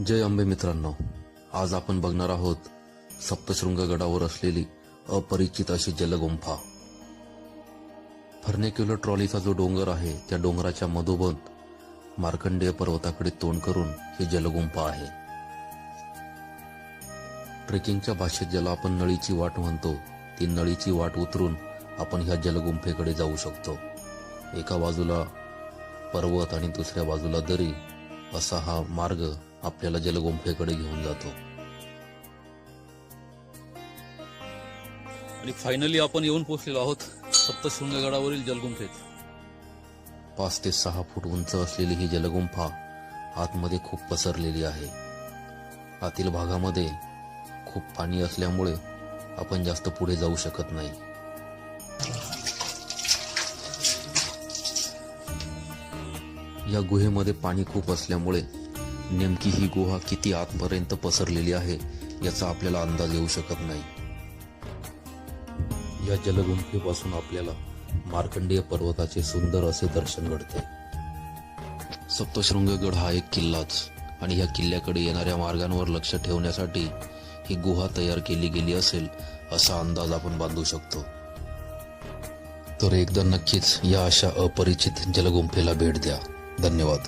जय अंबे मित्रांनो आज आपण बघणार आहोत सप्तशृंग गडावर असलेली अपरिचित अशी जलगुंफा. फर्नेक्युलर ट्रॉलीचा जो डोंगर आहे त्या डोंगराच्या मधोमध मार्कंडेय पर्वताकडे तोंड करून ही जलगुंफा आहे. ट्रेकिंगच्या भाषेत ज्याला आपण नळीची वाट म्हणतो ती नळीची वाट उतरून आपण ह्या जलगुंफेकडे जाऊ शकतो. एका बाजूला पर्वत आणि दुसऱ्या बाजूला दरी असा हा मार्ग आपल्याला जलगुंफेकडे घेऊन जातो. आणि फायनली आपण येऊन पोहोचलेलो आहोत सप्तशृंगगडावरील जलगुंफेत. पाच ते सहा फूट उंच असलेली ही जलगुंफा आतमध्ये खूप पसरलेली आहे. आतील भागामध्ये खूप पाणी असल्यामुळे आपण जास्त पुढे जाऊ शकत नाही. या गुहेमध्ये पाणी खूप असल्यामुळे नेमकी ही गुहा किती आतपर्यंत पसरलेली आहे याचा आपल्याला अंदाज येऊ शकत नाही. या जलगुंफेपासून आपल्याला मार्कंडेय पर्वताचे सुंदर असे दर्शन घडते. सप्तशृंगगड हा एक किल्लाच आणि या किल्ल्याकडे येणाऱ्या मार्गांवर लक्ष ठेवण्यासाठी ही गुहा तयार केली गेली असेल असा अंदाज आपण बांधू शकतो. तर एकदा नक्कीच या अशा अपरिचित जलगुंफेला भेट द्या. धन्यवाद.